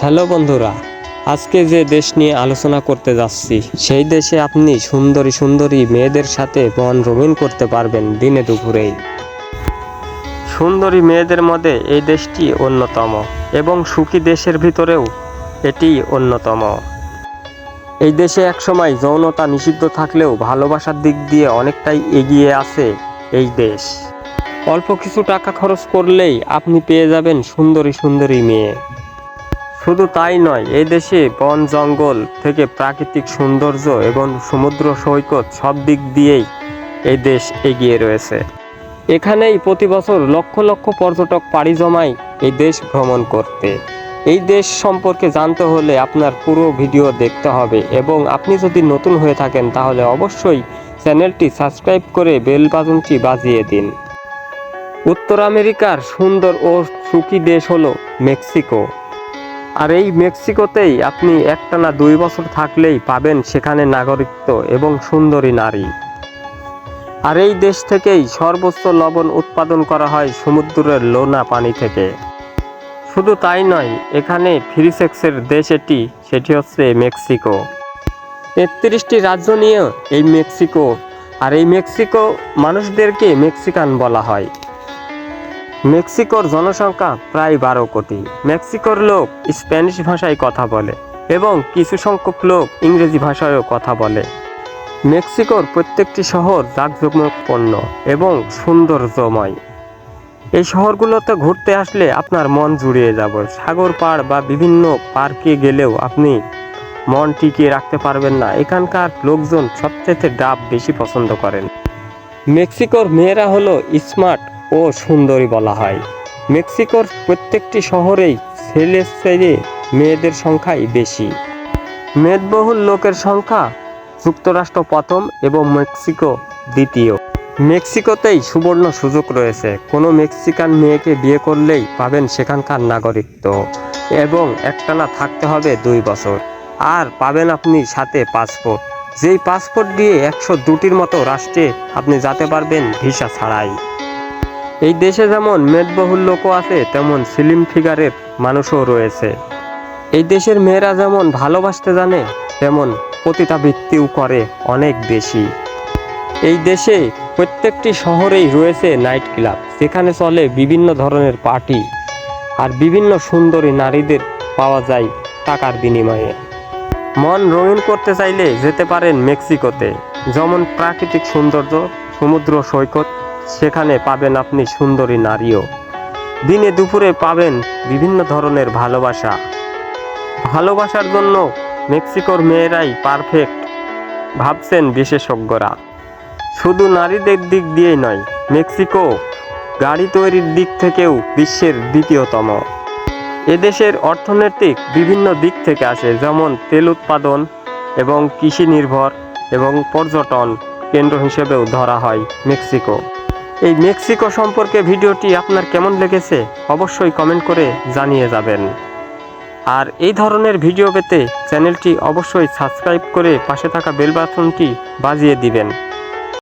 Hello বন্ধুরা, আজকে যে দেশ নিয়ে আলোচনা করতে যাচ্ছি, সেই দেশে আপনি সুন্দরী সুন্দরী মেয়েদের সাথে মন রঙিন করতে পারবেন দিনে দুপুরেই। সুন্দরী মেয়েদের মধ্যে এই দেশটি অন্যতম এবং সুখী দেশের ভিতরেও এটি অন্যতম। এই দেশে একসময় যৌনতা নিষিদ্ধ থাকলেও ভালোবাসার দিক দিয়ে অনেকটাই এগিয়ে আছে এই দেশ। অল্প কিছু টাকা খরচ করলেই আপনি পেয়ে যাবেন সুন্দরী সুন্দরী মেয়ে। শুধু তাই নয়, এই দেশে বন, জঙ্গল থেকে প্রাকৃতিক সৌন্দর্য এবং সমুদ্র সৈকত সব দিক দিয়েই এই দেশ এগিয়ে রয়েছে। এখানেই প্রতি বছর লক্ষ লক্ষ পর্যটক পাড়ি জমায় এই দেশ ভ্রমণ করতে। এই দেশ সম্পর্কে জানতে হলে আপনার পুরো ভিডিও দেখতে হবে এবং আপনি যদি নতুন হয়ে থাকেন তাহলে অবশ্যই চ্যানেলটি সাবস্ক্রাইব করে বেল বাটনটি বাজিয়ে দিন। উত্তর আমেরিকার সুন্দর ও সুখী দেশ হলো মেক্সিকো। আর এই মেক্সিকোতেই আপনি একটানা দুই বছর থাকলেই পাবেন সেখানে নাগরিকত্ব এবং সুন্দরী নারী। আর এই দেশ থেকেই সর্বোচ্চ লবণ উৎপাদন করা হয় সমুদ্রের লোনা পানি থেকে। শুধু তাই নয়, এখানে ফ্রি সেক্সের দেশ এটি, সেটি হচ্ছে মেক্সিকো। তেত্রিশটি রাজ্য নিয়ে এই মেক্সিকো, আর এই মেক্সিকো মানুষদেরকে মেক্সিকান বলা হয়। মেক্সিকোর জনসংখ্যা প্রায় বারো কোটি। মেক্সিকোর লোক স্প্যানিশ ভাষায় কথা বলে এবং কিছু সংখ্যক লোক ইংরেজি ভাষায়ও কথা বলে। মেক্সিকোর প্রত্যেকটি শহর জাঁকজমকপূর্ণ এবং সৌন্দর্যময়। এই শহরগুলোতে ঘুরতে আসলে আপনার মন জুড়িয়ে যাবে। সাগর পাড় বা বিভিন্ন পার্কে গেলেও আপনি মন টিকিয়ে রাখতে পারবেন না। এখানকার লোকজন সবচেয়ে ডাব বেশি পছন্দ করেন। মেক্সিকোর মেয়েরা হলো স্মার্ট ও সুন্দরী বলা হয়। মেক্সিকোর প্রত্যেকটি শহরেই ছেলে ছেলে মেয়েদের সংখ্যাই বেশি। মেদবহুল লোকের সংখ্যা যুক্তরাষ্ট্র প্রথম এবং মেক্সিকো দ্বিতীয়। মেক্সিকোতেই সুবর্ণ সুযোগ রয়েছে। কোনো মেক্সিকান মেয়েকে বিয়ে করলেই পাবেন সেখানকার নাগরিকত্ব এবং একটানা থাকতে হবে দুই বছর। আর পাবেন আপনি সাথে পাসপোর্ট। যেই পাসপোর্ট দিয়ে একশো দুটির মতো রাষ্ট্রে আপনি যেতে পারবেন ভিসা ছাড়াই। এই দেশে যেমন মেদবহুল লোকও আছে, তেমন সিলিম ফিগারের মানুষও রয়েছে। এই দেশের মেয়েরা যেমন ভালোবাসতে জানে, তেমন পতিতাবৃত্তিও করে অনেক বেশি এই দেশে প্রত্যেকটি শহরেই রয়েছে নাইট ক্লাব যেখানে চলে বিভিন্ন ধরনের পার্টি আর বিভিন্ন সুন্দরী নারীদের পাওয়া যায় টাকার বিনিময়ে। মন রঙিন করতে চাইলে যেতে পারেন মেক্সিকোতে। যেমন প্রাকৃতিক সৌন্দর্য, সমুদ্র সৈকত সেখানে পাবেন আপনি সুন্দরী নারীও। দিনে দুপুরে পাবেন বিভিন্ন ধরনের ভালোবাসা। ভালোবাসার জন্য মেক্সিকোর মেয়েরাই পারফেক্ট, ভাবছেন বিশেষজ্ঞরা। শুধু নারীদের দিক দিয়েই নয়, মেক্সিকো গাড়ি তৈরির দিক থেকেও বিশ্বের দ্বিতীয়তম। এদেশের অর্থনৈতিক বিভিন্ন দিক থেকে আসে, যেমন তেল উৎপাদন এবং কৃষি নির্ভর এবং পর্যটন কেন্দ্র হিসেবেও ধরা হয় মেক্সিকো। এই মেক্সিকো সম্পর্কে ভিডিওটি আপনার কেমন লেগেছে অবশ্যই কমেন্ট করে জানিয়ে যাবেন। আর এই ধরনের ভিডিও পেতে চ্যানেলটি অবশ্যই সাবস্ক্রাইব করে পাশে থাকা বেল বাটনটি বাজিয়ে দিবেন।